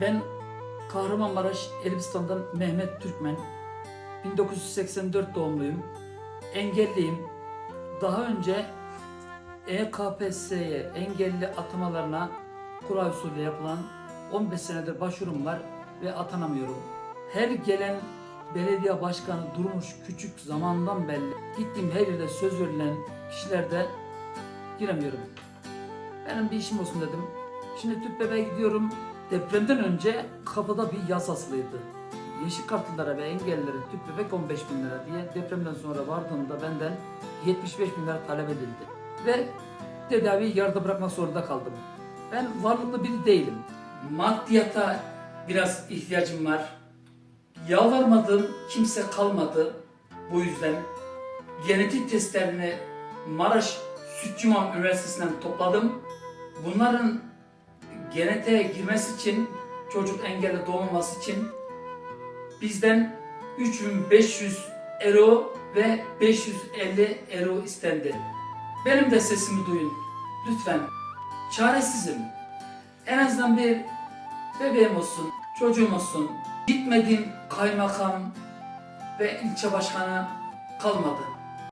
Ben Kahramanmaraş Elbistan'dan Mehmet Türkmen. 1984 doğumluyum. Engelliyim. Daha önce EKPS'ye engelli atamalarına kura usulü yapılan 15 senedir başvurum var ve atanamıyorum. Her gelen belediye başkanı Durmuş Küçük zamandan belli. Gittiğim her yerde söz verilen kişilerde giremiyorum. Benim bir işim olsun dedim. Şimdi tüp bebeğe gidiyorum. Depremden önce kapıda bir yaz asılıydı. Yeşil kartlılara ve engellilere tüp bebek 15 bin lira diye depremden sonra vardığımda benden 75 bin lira talep edildi. Ve tedaviyi yarıda bırakmak zorunda kaldım. Ben varlıklı biri değilim. Maddiyata biraz ihtiyacım var. Yalvarmadığım kimse kalmadı. Bu yüzden genetik testlerini Maraş Sütçüman Üniversitesi'nden topladım. Bunların genetiğe girmesi için, çocuk engelli doğmaması için bizden 3500 euro ve 550 euro istendi. Benim de sesimi duyun. Lütfen. Çaresizim. En azından bir bebeğim olsun, çocuğum olsun. Gitmediğim kaymakam ve ilçe başkanı kalmadı.